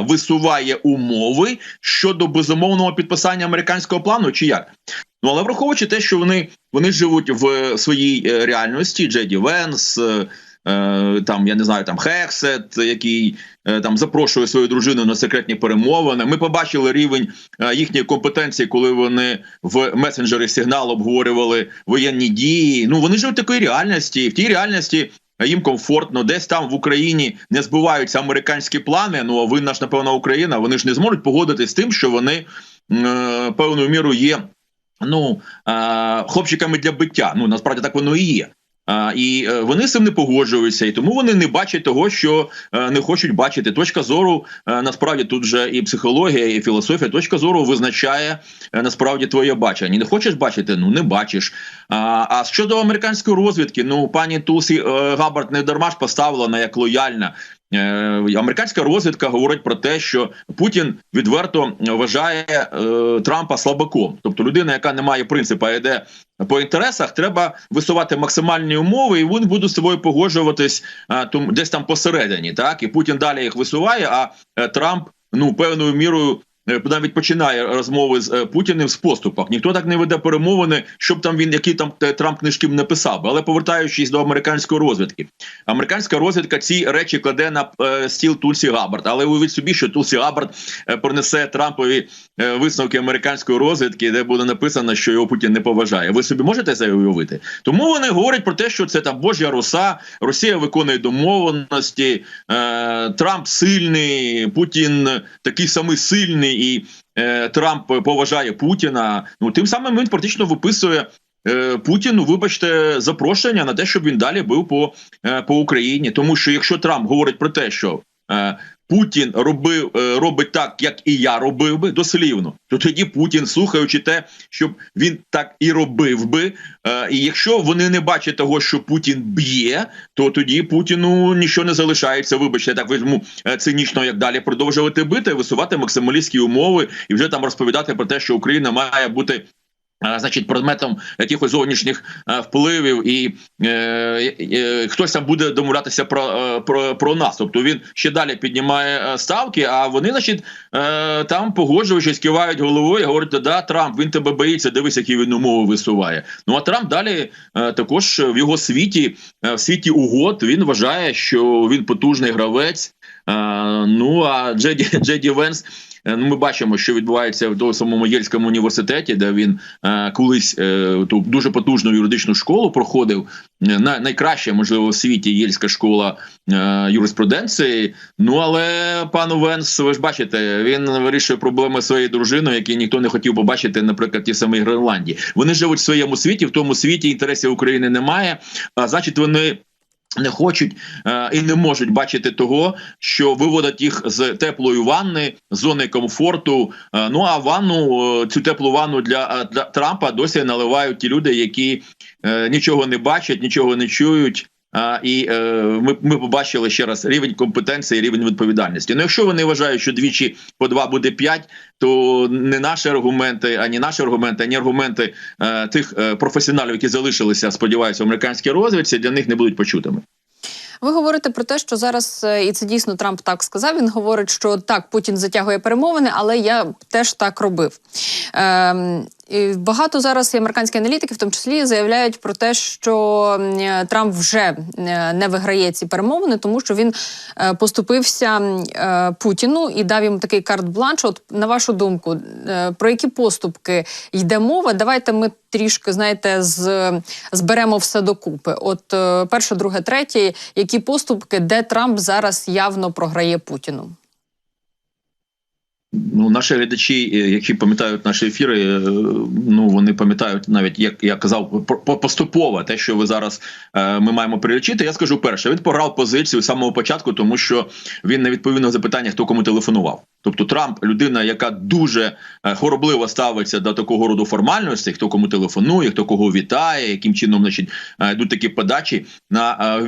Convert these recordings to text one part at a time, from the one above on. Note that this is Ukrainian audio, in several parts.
висуває умови щодо безумовного підписання американського плану, чи як? Ну але враховуючи те, що вони вони живуть в своїй е, реальності, Джеді Венс. Е, е, там я не знаю, там Хексет, який е, там запрошує свою дружину на секретні перемовини. Ми побачили рівень е, їхньої компетенції, коли вони в месенджері сигнал обговорювали воєнні дії. Ну вони живуть в такої реальності, в тій реальності їм комфортно, десь там в Україні не збиваються американські плани. Ну а винна ж напевно Україна. Вони ж не зможуть погодитись з тим, що вони е, певною мірою є. Ну е, хлопчиками для биття. Ну насправді так воно і є. А, І е, вони з цим не погоджуються, і тому вони не бачать того, що е, не хочуть бачити. Точка зору е, насправді тут же і психологія, і філософія. Точка зору визначає насправді твоє бачення. Не хочеш бачити? Ну не бачиш. А а щодо американської розвідки, ну пані Тулсі Габард не дарма ж поставила як лояльна Е, американська розвідка говорить про те, що Путін відверто вважає е, Трампа слабаком, тобто людина, яка не має принципу, а йде по інтересах, треба висувати максимальні умови, і він буде з собою погоджуватись е, тум, десь там посередині. Так і Путін далі їх висуває. А е, Трамп ну певною мірою Е, навіть починає розмови з е, Путіним з поступах. Ніхто так не веде перемовини, щоб там він які там е, Трамп книжки не писав. Але повертаючись до американської розвідки, американська розвідка ці речі кладе на стіл Тульсі Габард. Але уявіть собі, що Тульсі Габард принесе Трампові висновки американської розвідки, де буде написано, що його Путін не поважає. Ви собі можете це уявити? Тому вони говорять про те, що це там Божя руса, Росія виконує домовленості, Трамп сильний, Путін такий самий сильний і е, Трамп поважає Путіна. Ну тим самим він практично виписує. Е, Путіну, вибачте, запрошення на те, щоб він далі був по е, по Україні, тому що якщо Трамп говорить про те, що е, Путін робив е, робить так, як і я робив би дослівно, то тоді Путін, слухаючи те, щоб він так і робив би. Е, і якщо вони не бачать того, що Путін б'є, то тоді Путіну нічого не залишається. Вибачте, так візьму е, цинічно, як далі продовжувати бити, висувати максималістські умови і вже там розповідати про те, що Україна має бути Значить, предметом якихось зовнішніх впливів, і е, е, хтось там буде домовлятися про е, про про нас. Тобто він ще далі піднімає ставки. А вони, значить, е, там погоджуючись, кивають головою, говорять, да, Трамп він тебе боїться, дивись, які він умови висуває. Ну а Трамп далі е, також в його світі, е, в світі угод, він вважає, що він потужний гравець. Е, ну а Джеді Джеді Венс. Е, ну, ми бачимо, що відбувається в тому самому Єльському університеті, де він е, колись е, ту дуже потужну юридичну школу проходив. На найкраща, можливо, у світі єльська школа юриспруденції. Ну але пану Венс, ви ж бачите, він вирішує проблеми своєї дружини, які ніхто не хотів побачити, наприклад, ті самі Гренландії. Вони живуть в своєму світі, в тому світі інтересів України немає. А значить, вони. Не хочуть е, і не можуть бачити того, що виводять їх з теплої ванни, зони комфорту. Е, ну а ванну е, цю теплу ванну для для Трампа досі наливають ті люди, які нічого не бачать, нічого не чують. А, І е, ми ми побачили ще раз рівень компетенції, рівень відповідальності. Ну, якщо вони вважають, що двічі по два буде п'ять, то не наші аргументи, ані наші аргументи, ані аргументи е, тих е, професіоналів, які залишилися, сподіваюся, в американській розвідці, для них не будуть почутими. Ви говорите про те, що зараз е, і це дійсно Трамп так сказав. Він говорить, що так Путін затягує перемовини, але я теж так робив. Ем, Багато зараз і американські аналітики, в тому числі, заявляють про те, що Трамп вже е, не виграє ці перемовини, тому що він е, поступився е, Путіну і дав йому такий карт-бланш. От на вашу думку, про які поступки йде мова? Давайте ми трішки знаєте, з зберемо все докупи. От перше, друге, третє, які поступки, де Трамп зараз явно програє Путіну. Ну, наші глядачі, е, які пам'ятають наші ефіри, е, ну вони пам'ятають навіть, як я казав, поступово те, що ви зараз е, ми маємо перелічити. Я скажу перше, він пограв позицію з самого початку, тому що він не відповів на запитання, хто кому телефонував. Тобто Трамп людина, яка дуже хоробливо ставиться до такого роду формальностей, хто кому телефонує, хто кого вітає, яким чином значить, йдуть такі подачі на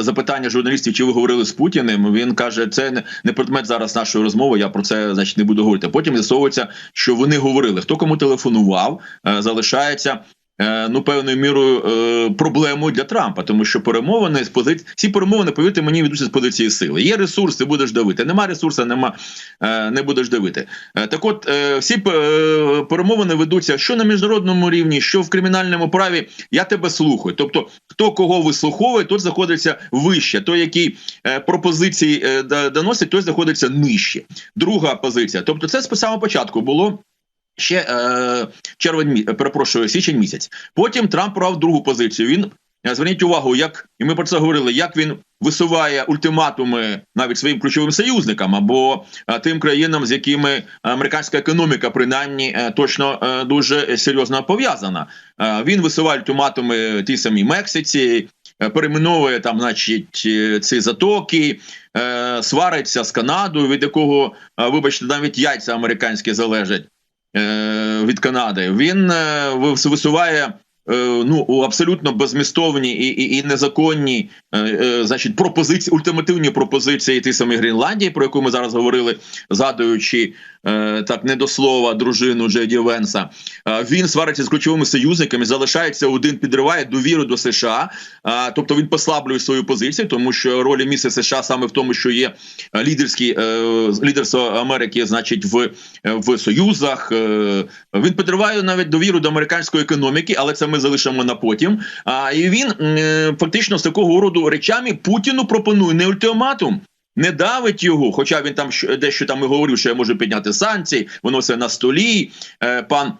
запитання журналістів, чи ви говорили з Путіним. Він каже, це не предмет зараз нашої розмови. Я про це значить не буду говорити. Потім з'ясовується, що вони говорили. Хто кому телефонував, залишається е, ну певною мірою е, проблемою для Трампа, тому що перемовини з позиції всі перемовини, повірте мені, ведуться з позиції сили. Є ресурс, ти будеш давити. Нема ресурсу, нема е, не будеш давити. Е, так, от е, всі е, перемовини ведуться що на міжнародному рівні, що в кримінальному праві. Я тебе слухаю. Тобто, хто кого вислуховує, той знаходиться вище. Той, який е, пропозиції е, доносить, той знаходиться нижче. Друга позиція. Тобто, це з самого початку було. Ще е, червень е, перепрошую, січень місяць. Потім Трамп брав другу позицію. Він е, зверніть увагу, як і ми про це говорили, як він висуває ультиматуми навіть своїм ключовим союзникам або е, тим країнам, з якими американська економіка принаймні е, точно е, дуже серйозно пов'язана. Е, він висуває ультиматуми тій самій Мексиці, е, перейменовує там, значить, ці затоки, свариться з Канадою, від якого, вибачте, навіть яйця американські залежать від Канади. Він е, висуває. е, Ну, абсолютно безмістовні і, і, і незаконні, е, е, значить, пропозиції, ультимативні пропозиції тій самій Гренландії, про яку ми зараз говорили, згадуючи е, так не до слова дружину Джеді Венса. Е, він свариться з ключовими союзниками, залишається один, підриває довіру до США. Е, тобто він послаблює свою позицію, тому що роль місце США саме в тому, що є е, лідерські е, лідерство Америки, значить, в, е, в союзах. Е, він підриває навіть довіру до американської економіки, але це ми залишимо на потім. А і він е, фактично з такого роду речами Путіну пропонує не ультиматум. Не давить його, хоча він там дещо там і говорив, що я можу підняти санкції, воно все на столі. Е, пан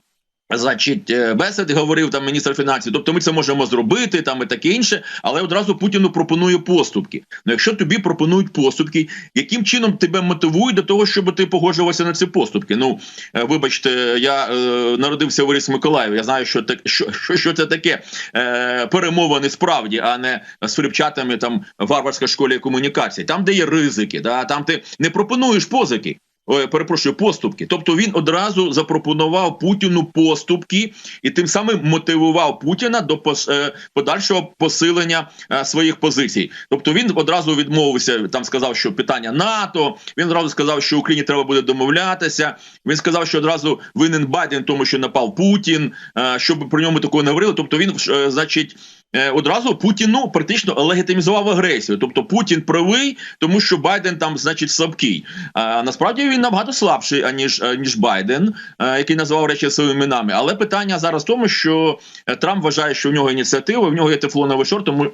Значить, е, Бесед говорив там міністр фінансів. Тобто ми це можемо зробити, там і таке інше, але одразу Путіну пропонує поступки. Ну, якщо тобі пропонують поступки, яким чином тебе мотивують до того, щоб ти погоджувався на ці поступки? Ну е, вибачте, я е, народився в Ріс Миколаїв. Я знаю, що так що, що, що це таке е, перемовини справді, а не з фрипчатами там в варварській школі комунікацій. Там, де є ризики, да там ти не пропонуєш позики. Перепрошую, поступки. Тобто він одразу запропонував Путіну поступки і тим самим мотивував Путіна до е, подальшого посилення е, своїх позицій. Тобто він одразу відмовився. Там сказав, що питання НАТО. Він одразу сказав, що Україні треба буде домовлятися. Він сказав, що одразу винен Байден, тому що напав Путін, е, щоб про ньому такого не говорили. Тобто він, значить. Е, Одразу Путіну практично легітимізував агресію, тобто Путін правий, тому що Байден там, значить, слабкий. А насправді він набагато слабший аніж е, ніж Байден, е, який називав речі своїми іменами. Але питання зараз в тому, що Трамп вважає, що в нього ініціатива, в нього є тефлоновий шар, тому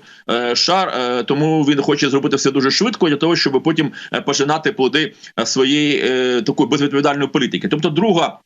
шар, тому він хоче зробити все дуже швидко для того, щоб потім пожинати плоди своєї такої безвідповідальної політики. Тобто, друга.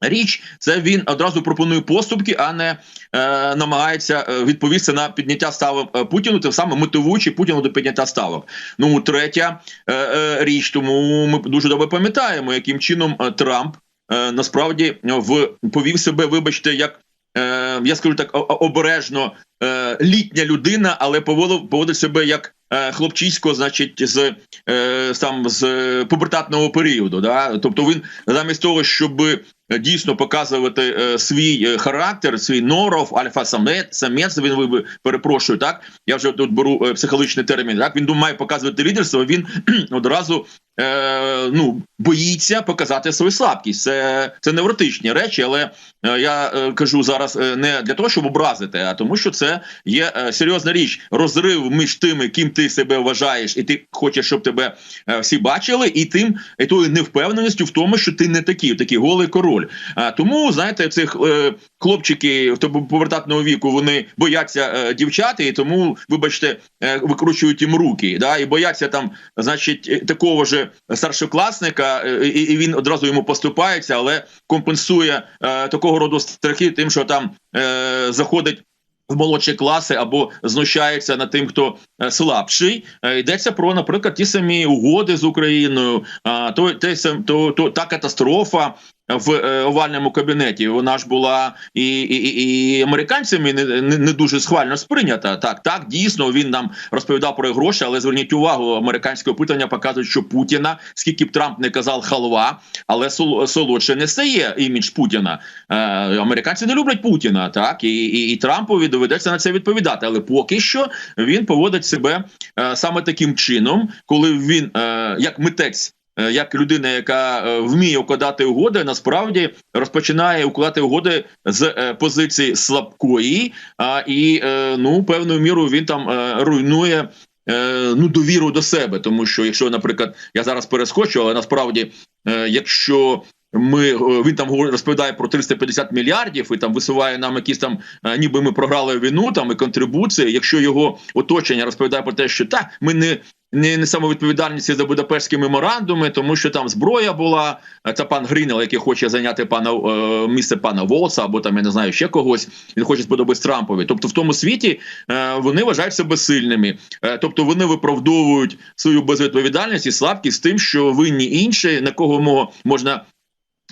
Річ це він одразу пропонує поступки, а не е, намагається е, відповісти на підняття ставок е, Путіну, тим самим мотивуючи Путіну до підняття ставок. Ну третя е, е, річ, тому ми дуже добре пам'ятаємо, яким чином е, Трамп е, насправді в повів себе, вибачте, як е, я скажу так обережно е, літня людина, але поводив, поводить себе як хлопчисько, значить, з е, сам з пубертатного періоду. Да? Тобто він замість того, щоб дійсно показувати е, свій е, характер, свій норов, альфа самець, самець, він перепрошую, так я вже тут беру е, психологічний термін. Так він думає показувати лідерство. Він одразу е, ну боїться показати свою слабкість. Це це невротичні речі, але е, я е, кажу зараз е, не для того, щоб образити, а тому, що це є е, серйозна річ. Розрив між тими, ким ти себе вважаєш, і ти хочеш, щоб тебе е, всі бачили, і тим і тою невпевненістю в тому, що ти не такий, такий голий король. А тому знаєте, цих е, хлопчики повертатного віку вони бояться е, дівчат, і тому, вибачте, е, викручують їм руки, да, і бояться там, значить, е, такого ж старшокласника, е, і, і він одразу йому поступається, але компенсує е, такого роду страхи тим, що там е, заходить. В молодші класи або знущається над тим, хто е, слабший. Е, йдеться про, наприклад, ті самі угоди з Україною, а то, те, то, то та катастрофа в е, овальному кабінеті. Вона ж була і, і, і, американцями не, не, не дуже схвально сприйнята. Так, так, дійсно він нам розповідав про гроші, але зверніть увагу, американське опитування показують, що Путіна, скільки б Трамп не казав халва, але сол- солодше не стає імідж Путіна. Е, американці не люблять Путіна, так і, і, і Трампові доведеться на це відповідати. Але поки що він поводить себе е, саме таким чином, коли він як митець. Е, як людина, яка е, вміє укладати угоди, насправді розпочинає укладати угоди з е, позиції слабкої, а і ну певною мірою він там руйнує. Ну, довіру до себе, тому що якщо, наприклад, я зараз перескочу, але насправді, якщо ми він там розповідає про 350 мільярдів і там висуває нам якісь там, ніби ми програли війну там і контрибуції. Якщо його оточення розповідає про те, що так, ми не. Не, не самовідповідальність за Будапештські меморандуми, тому що там зброя була. Це пан Грінел, який хоче зайняти пана е, місце пана Волса, або там я не знаю ще когось. Він хоче сподобатись Трампові. Тобто, в тому світі е, вони вважають себе сильними. Е, тобто вони виправдовують свою безвідповідальність і слабкість тим, що винні інші, на кого мо- можна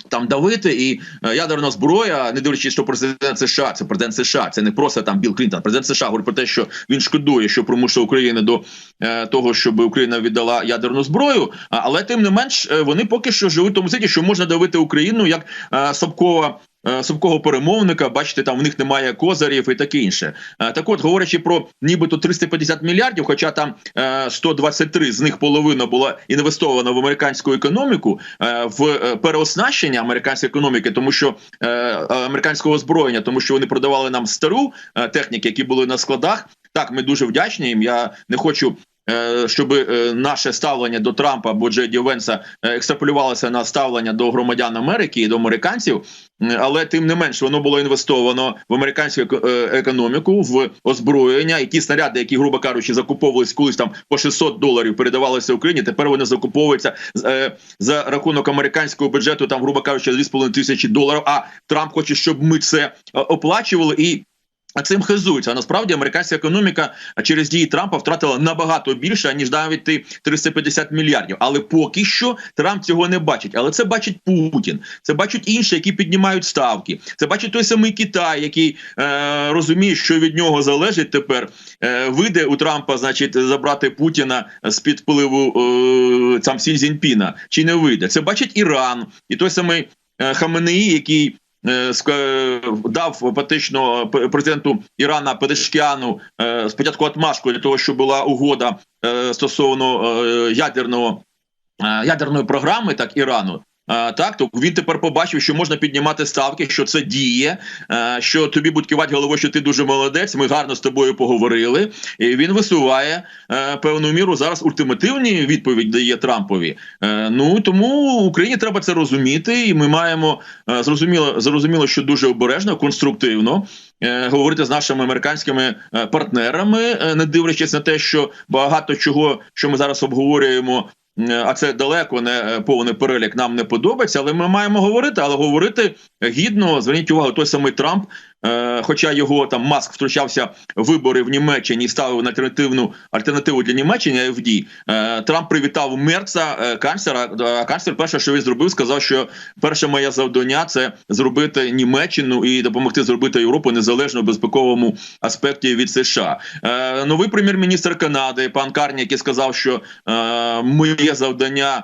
там давити, і е, ядерна зброя, не дивлячись, що президент США, це президент США, це не просто там Білл Клінтон, президент США говорить про те, що він шкодує, що примушує Україну до е, того, щоб Україна віддала ядерну зброю. Але тим не менш, е, вони поки що живуть в тому світі, що можна давити Україну як е, Собкова. Е, Собкого перемовника, бачите, там в них немає козарів і таке інше. Е, Так от, говорячи про нібито 350 мільярдів, хоча там е, 123 з них половина була інвестована в американську економіку, е, в е, переоснащення американської економіки, тому що е, е, американського озброєння, тому що вони продавали нам стару е, техніки, які були на складах. Так, ми дуже вдячні їм. Я не хочу. Е, Щоб е, наше ставлення до Трампа або Джеді Венса е, екстраполювалося на ставлення до громадян Америки і до американців, але тим не менш воно було інвестовано в американську еко- економіку, в озброєння, і ті снаряди, які, грубо кажучи, закуповувались колись там по 600 доларів, передавалися Україні. Тепер вони закуповуються за рахунок американського бюджету, там, грубо кажучи, 2,5 тисячі доларів. А Трамп хоче, щоб ми це оплачували і. Цим хизуються. Насправді американська економіка через дії Трампа втратила набагато більше ніж навіть ті 350 мільярдів. Але поки що Трамп цього не бачить. Але це бачить Путін. Це бачать інші, які піднімають ставки. Це бачить той самий Китай, який е, розуміє, що від нього залежить тепер. Е, вийде у Трампа, значить, забрати Путіна з під впливу е, там Сі Цзіньпіна, чи не вийде. Це бачить Іран і той самий е, Хаменеї, який. Е, Дав фактично президенту Ірана Педешкіану е, спочатку отмашку для того, щоб була угода е, стосовно е, ядерного е, ядерної програми, так Ірану. Так, то він тепер побачив, що можна піднімати ставки, що це діє, що тобі будуть кивати головою, що ти дуже молодець. Ми гарно з тобою поговорили. І він висуває е, певну міру зараз ультимативні відповідь дає Трампові. Е, Ну тому Україні треба це розуміти, і ми маємо е, зрозуміло, зрозуміло, що дуже обережно, конструктивно говорити з нашими американськими партнерами, не дивлячись на те, що багато чого, що ми зараз обговорюємо. Е, А це далеко не е, повний перелік нам не подобається, але ми маємо говорити, але говорити гідно. Зверніть увагу, той самий Трамп, хоча його там маск втручався в вибори в Німеччині і ставив на альтернативну альтернативу для Німеччини АФД, е, Трамп привітав Мерца, е, канцлера. А канцлер перше, що він зробив, сказав, що перше моє завдання це зробити Німеччину і допомогти зробити Європу незалежно в безпековому аспекті від США. Е, новий прем'єр-міністр Канади, пан Карні, який сказав, що е, моє завдання.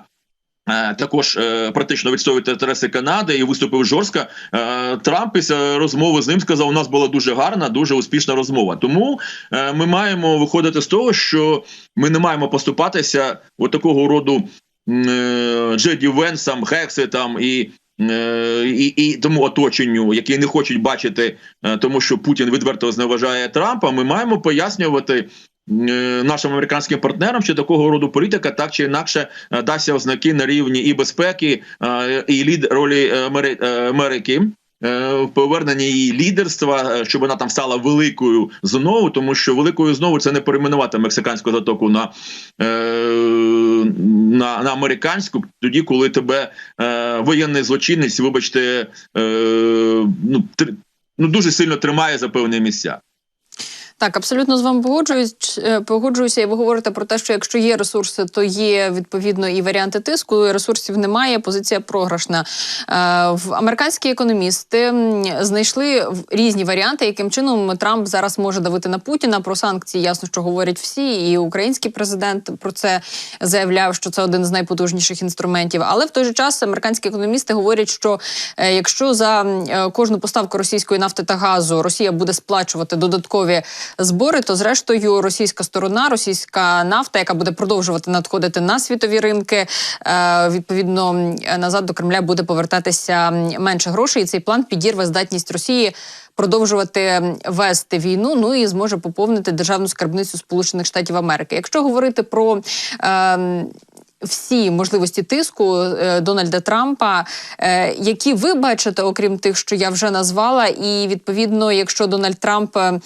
Е, Також е, практично відстоювати інтереси Канади і виступив жорстко. Е, Трамп після розмови з ним сказав: у нас була дуже гарна, дуже успішна розмова. Тому ми маємо виходити з того, що ми не маємо поступатися от такого роду Джеді Венсам, Хекситам і. І, і тому оточенню, які не хочуть бачити, тому що Путін відверто зневажає Трампа. Ми маємо пояснювати нашим американським партнерам, що такого роду політика так чи інакше е, дасть ознаки на рівні і безпеки, е, і лід ролі е, Америки. е, В поверненні її лідерства, е, щоб вона там стала великою знову, тому що великою знову це не перейменувати мексиканську затоку на, е, на, на американську, тоді, коли тебе е, воєнний злочинець, вибачте, е, ну, тр- ну дуже сильно тримає за певні місця. Так, абсолютно з вами погоджуюсь, е, погоджуюся, і ви говорите про те, що якщо є ресурси, то є відповідно і варіанти тиску. Ресурсів немає, позиція програшна. Е, американські економісти знайшли різні варіанти, яким чином Трамп зараз може давити на Путіна. Про санкції ясно, що говорять всі, і український президент про це заявляв, що це один з найпотужніших інструментів. Але в той же час американські економісти говорять, що е, якщо за кожну поставку російської нафти та газу Росія буде сплачувати додаткові збори, то зрештою російська сторона, російська нафта, яка буде продовжувати надходити на світові ринки, е, відповідно назад до Кремля буде повертатися менше грошей. І цей план підірве здатність Росії продовжувати вести війну. Ну і зможе поповнити державну скарбницю Сполучених Штатів Америки. Якщо говорити про е, всі можливості тиску е, Дональда Трампа, е, які ви бачите, окрім тих, що я вже назвала, і відповідно, якщо Дональд Трамп. е,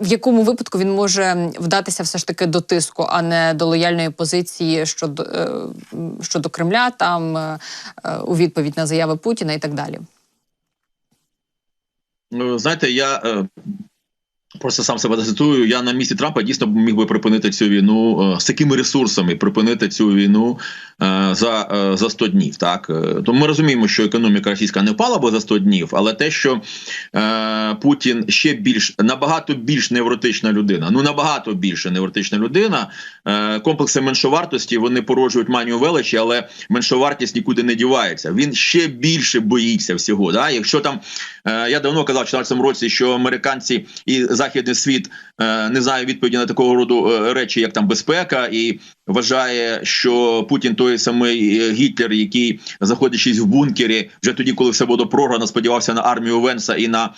в якому випадку він може вдатися все ж таки до тиску, а не до лояльної позиції щодо, щодо Кремля, там у відповідь на заяви Путіна і так далі? Ну, Знаєте, я просто сам себе цитую. Я на місці Трампа дійсно міг би припинити цю війну е, з такими ресурсами, припинити цю війну е, за, е, за 100 днів. Так Е, то ми розуміємо, що економіка російська не впала би за 100 днів, але те, що е, Путін ще більш набагато більш невротична людина, ну набагато більше невротична людина. Е, комплекси меншовартості вони породжують манію величі, але меншовартість нікуди не дівається. Він ще більше боїться всього. Да? Якщо там е, я давно казав в 14 році, що американці і західний світ е, не знає відповіді на такого роду е, речі, як там безпека, і вважає, що Путін той самий е, Гітлер, який заходячись в бункері, вже тоді, коли все було програно, сподівався на армію Венса і на,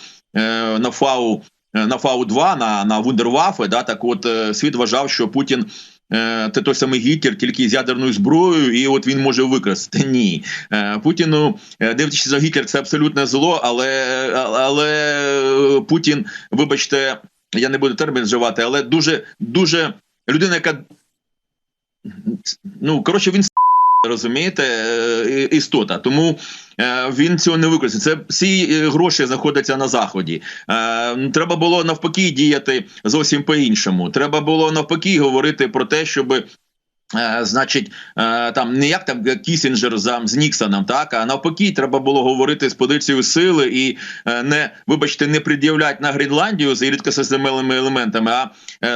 на ФАУ. На фау 2 на на Вундерваффе, да так от світ вважав, що Путін це той самий Гітлер, тільки з ядерною зброєю, і от він може використати. Ні, е, Путіну е, дивлячись за Гітлер, це абсолютне зло, але, але е, Путін, вибачте, я не буду термін вживати, але дуже дуже людина, яка ну коротше, він розумієте, е, істота. Тому е, він цього не використає. Це всі е, гроші знаходяться на заході. Треба було навпаки діяти зовсім по-іншому. Треба було навпаки говорити про те, щоб. Е, значить, е, там не як там Кісінджер з Ніксоном, так а навпаки, треба було говорити з позицією сили і е, не вибачте, не пред'являти на Гренландію з її рідкосистемними елементами, а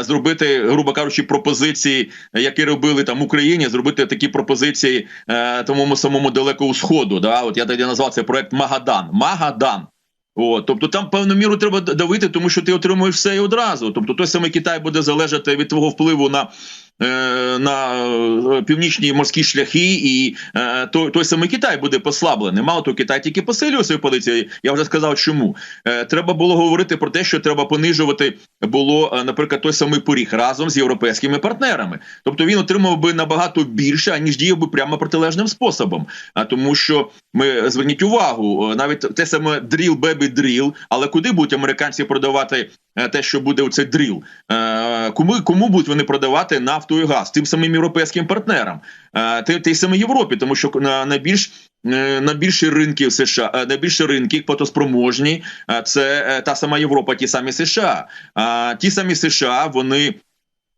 зробити, грубо кажучи, пропозиції, які робили там Україні, зробити такі пропозиції тому самому далекому сходу. Да, от я тоді назвав це проект Магадан. Магадан. О, тобто там певну міру треба давити, тому що ти отримуєш все і одразу. Тобто той самий Китай буде залежати від твого впливу на на е, північні морські шляхи, і е, той, той самий Китай буде послаблений. Мало того, Китай тільки посилює свою позицію. Я вже сказав, чому е, треба було говорити про те, що треба понижувати було, е, наприклад, той самий поріг разом з європейськими партнерами. Тобто він отримав би набагато більше, аніж діяв би прямо протилежним способом. А тому, що ми зверніть увагу, е, навіть те саме дріл, бебі дріл, але куди будуть американці продавати е, те, що буде у цей дріл? Е, Кому кому будуть вони продавати нафту і газ? Тим самим європейським партнерам, е, тій, тій самій Європі, тому що на е, на ринки в США, е, на більші ринки платоспроможні, е, це е, та сама Європа, ті самі США. А ті самі США вони.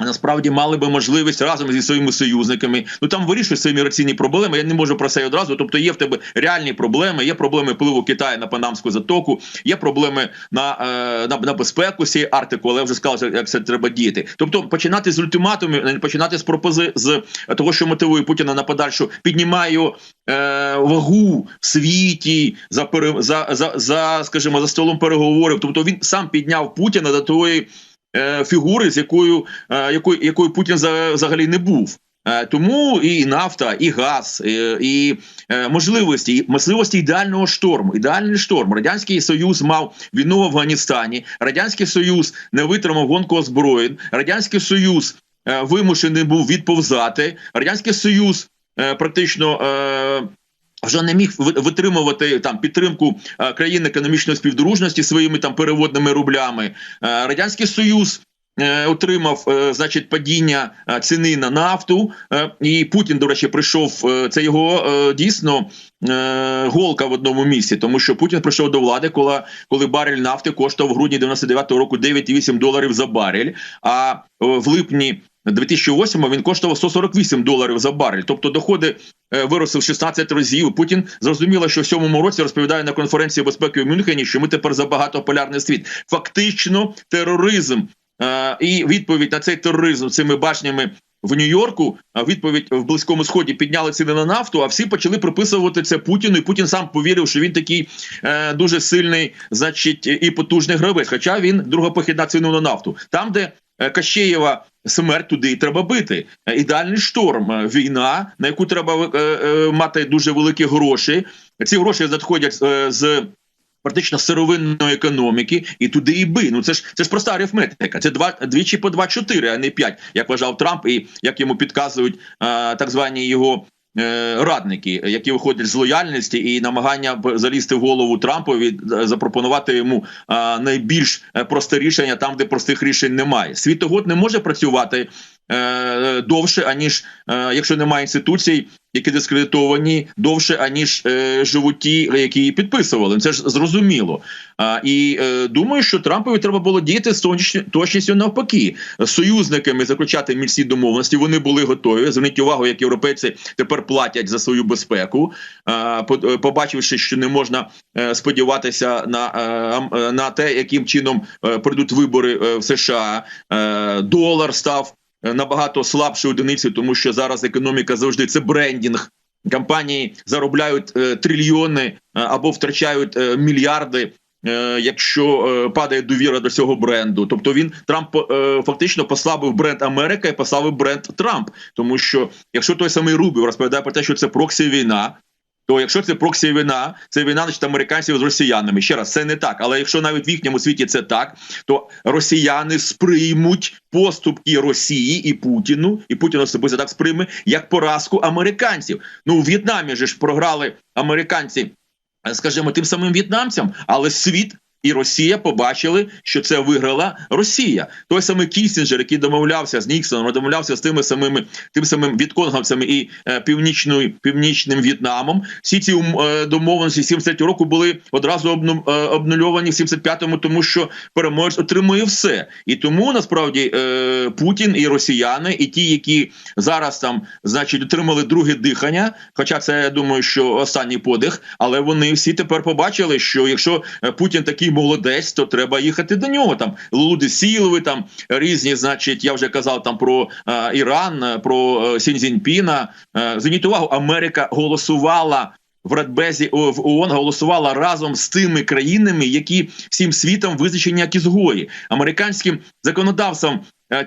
Насправді мали би можливість разом зі своїми союзниками. Ну там вирішують свої міграційні проблеми. Я не можу про це одразу. Тобто є в тебе реальні проблеми. Є проблеми впливу Китаю на Панамську затоку, є проблеми на е, на, на безпеку цієї Арктику, але я вже сказав, як це треба діяти. Тобто починати з ультиматумів, не починати з пропози з того, що мотивує Путіна на подальшу, піднімає е, вагу в світі за за, за, за скажімо за столом переговорів. Тобто він сам підняв Путіна до тої е, фігури, з якою, е, якою, якою Путін за, взагалі не був. Е, Тому і нафта, і газ, і, і е, можливості, і можливості ідеального шторму. Ідеальний шторм. Радянський Союз мав війну в Афганістані. Радянський Союз не витримав гонку озброєнь. Радянський Союз е, вимушений був відповзати. Радянський Союз е, практично. Вже не міг витримувати там підтримку е, країн економічної співдружності своїми там переводними рублями. Е, Радянський Союз е, отримав значить падіння ціни на нафту. І Путін, до речі, прийшов. це його дійсно голка в одному місці, тому що Путін прийшов до влади, коли, коли барель нафти коштував в грудні 99-го року 9,8 доларів за барель. А в липні 2008 він коштував 148 доларів за барель. Тобто доходи е, виросли в 16 разів. Путін зрозуміло, що в сьомому році розповідає на конференції безпеки у Мюнхені, що ми тепер за багатополярний світ. Фактично, тероризм е, і відповідь на цей тероризм цими башнями в Нью-Йорку відповідь в близькому сході підняли ціни на нафту, а всі почали приписувати це Путіну. І Путін сам повірив, що він такий е, дуже сильний, значить, і потужний гравець. Хоча він друга похідна ціну на нафту, там, де Кащеєва смерть туди і треба бити. Е, Ідеальний шторм, е, війна, на яку треба е, е, мати дуже великі гроші. Ці гроші надходять е, з. Практично сировинної економіки, і туди і би. Ну це ж це ж проста арифметика. Це два двічі по два чотири, а не п'ять, як вважав Трамп, і як йому підказують а, так звані його е, радники, які виходять з лояльності і намагання залізти в голову Трампові, е, запропонувати йому найбільш е, просте рішення там, де простих рішень немає. Світогод не може працювати е, довше, аніж е, якщо немає інституцій, які дискредитовані довше, аніж е, живуть ті, які підписували. Це ж зрозуміло. А, і е, думаю, що Трампові треба було діяти з точністю- навпаки. З союзниками заключати міцні домовленості. Вони були готові. Зверніть увагу, як європейці тепер платять за свою безпеку, е, побачивши, що не можна е, сподіватися на, е, е, на те, яким чином е, прийдуть вибори е, в США. Е, Долар став набагато слабшою одиницею, тому що зараз економіка завжди це брендінг. Компанії заробляють е, трильйони е, або втрачають е, мільярди. е, Якщо е, падає довіра до цього бренду, тобто він Трамп е, фактично послабив бренд Америка і послабив бренд Трамп, тому що якщо той самий Рубів розповідає про те, що це проксі війна, то якщо це проксі війна, це війна значить, американців з росіянами. Ще раз, це не так. Але якщо навіть в їхньому світі це так, то росіяни сприймуть поступки Росії і Путіну, і Путін особисто так сприйме як поразку американців. Ну у В'єтнамі ж програли американці, скажімо, тим самим в'єтнамцям, але світ. І Росія побачили, що це виграла Росія. Той самий Кісінджер, який домовлявся з Ніксоном, домовлявся з тими самими тим самим вітконгавцями і е, північною північним В'єтнамом. Всі ці е, домовленості 73 року були одразу обну, е, обнульовані в 75-му, тому що переможець отримує все. І тому насправді е, Путін і росіяни, і ті, які зараз там, значить, отримали друге дихання. Хоча це я думаю, що останній подих, але вони всі тепер побачили, що якщо е, Путін такий молодець, то треба їхати до нього. Там Луди Сілови, там різні, значить, я вже казав там про е, Іран, е, про е, Сіньзіньпіна. Е, зверніть увагу, Америка голосувала. В Радбезі в ООН голосувала разом з тими країнами, які всім світом визначені як ізгої. Американським законодавством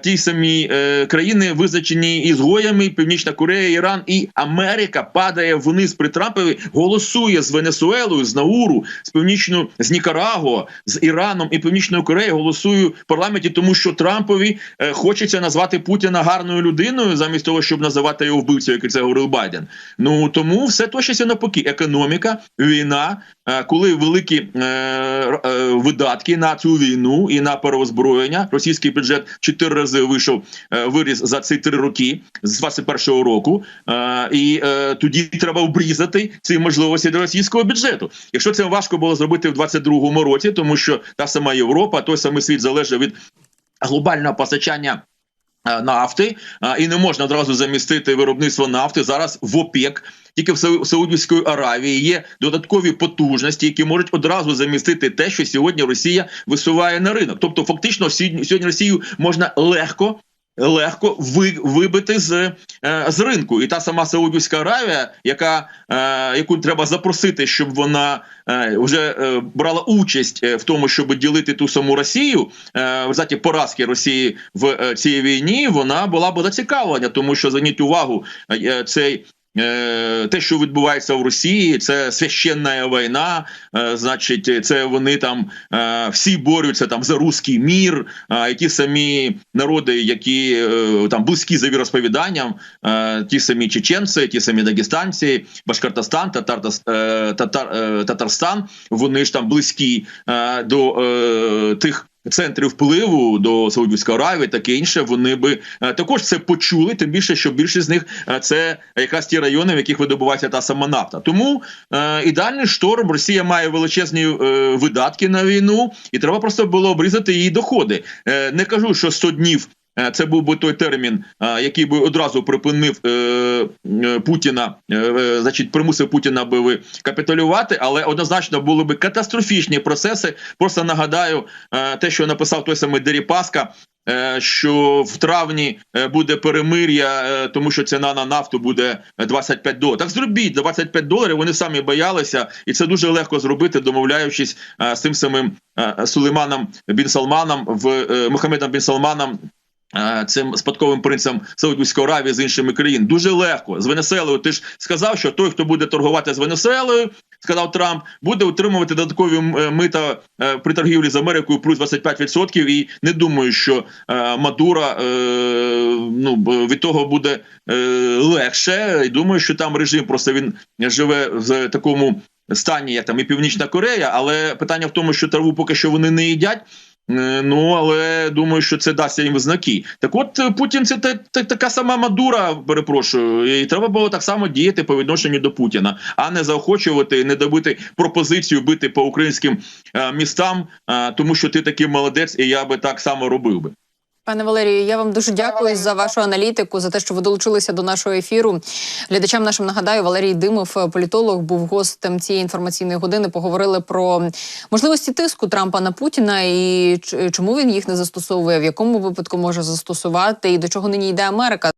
ті самі е, країни визначені ізгоями: Північна Корея, Іран і Америка падає вниз при Трампові, голосує з Венесуелою, з Науру, з північною з Нікарагуа, з Іраном і Північною Кореєю. Голосую в парламенті, тому що Трампові е, хочеться назвати Путіна гарною людиною, замість того, щоб називати його вбивцею, як це говорив Байден. Ну тому все точиться навпаки. Економіка, війна, е, коли великі е, е, видатки на цю війну і на переозброєння, російський бюджет чотири рази вийшов е, виріс за ці три роки з 21-го року. Е, і е, тоді треба обрізати ці можливості до російського бюджету. Якщо це важко було зробити в 22-му році, тому що та сама Європа, той самий світ залежить від глобального постачання. Е, Нафти і не можна одразу замістити виробництво нафти зараз в ОПЕК. Тільки в Сау- Саудівської Аравії є додаткові потужності, які можуть одразу замістити те, що сьогодні Росія висуває на ринок. Тобто, фактично, сьогодні Росію можна легко. Легко ви, вибити з, е, з ринку, і та сама Саудівська Аравія, яка е, яку треба запросити, щоб вона е, вже брала участь в тому, щоб ділити ту саму Росію, в результаті поразки Росії в цій війні, вона була б зацікавлена, тому що зверніть увагу, цей. Е, Те, що відбувається в Росії, це священна війна. е, Значить, це вони там е, всі борються там за руський мір. А ті самі народи, які там близькі за віросповіданням, ті самі чеченці, ті самі дагестанці, Башкортостан, Татар, Татар, Татарстан, вони ж там близькі до тих. Центрів впливу до Саудівської Аравії, таке інше, вони би е, також це почули. Тим більше, що більшість з них е, це якраз ті райони, в яких видобувається та сама нафта. Тому е, ідеальний шторм Росія має величезні е, видатки на війну, і треба просто було обрізати її доходи. Е, не кажу, що 100 днів. Е, Це був би той термін, е, який би одразу припинив е, Путіна, значить, примусив Путіна би капітулювати, але однозначно були би катастрофічні процеси. Просто нагадаю те, що написав той самий Деріпаска що в травні буде перемир'я, тому що ціна на нафту буде 25 доларів. Так зробіть 25 доларів. Вони самі боялися, і це дуже легко зробити, домовляючись з тим самим Сулейманом Бін Салманом в Мохамедом Бін Салманом. Е, Цим спадковим принцем Саудівської Аравії з іншими країн дуже легко з Венесуелою. Ти ж сказав, що той, хто буде торгувати з Венесуелою, сказав Трамп, буде отримувати додаткові е, мита е, при торгівлі з Америкою плюс 25%. І не думаю, що Мадура ну від того буде легше. І думаю, що там режим просто він живе в такому стані, як там і Північна Корея, але питання в тому, що траву поки що вони не їдять. Е, Ну, але думаю, що це дасть їм знаки. Так от е, Путін це та, та, така сама Мадура, перепрошую, і треба було так само діяти по відношенню до Путіна, а не заохочувати, не добити пропозицію бити по українським е, містам, е, тому що ти такий молодець, і я би так само робив би. Пане Валерію, я вам дуже дякую за вашу аналітику, за те, що ви долучилися до нашого ефіру. Глядачам нашим нагадаю, Валерій Димов, політолог, був гостем цієї інформаційної години. Поговорили про можливості тиску Трампа на Путіна і чому він їх не застосовує, в якому випадку може застосувати, і до чого нині йде Америка.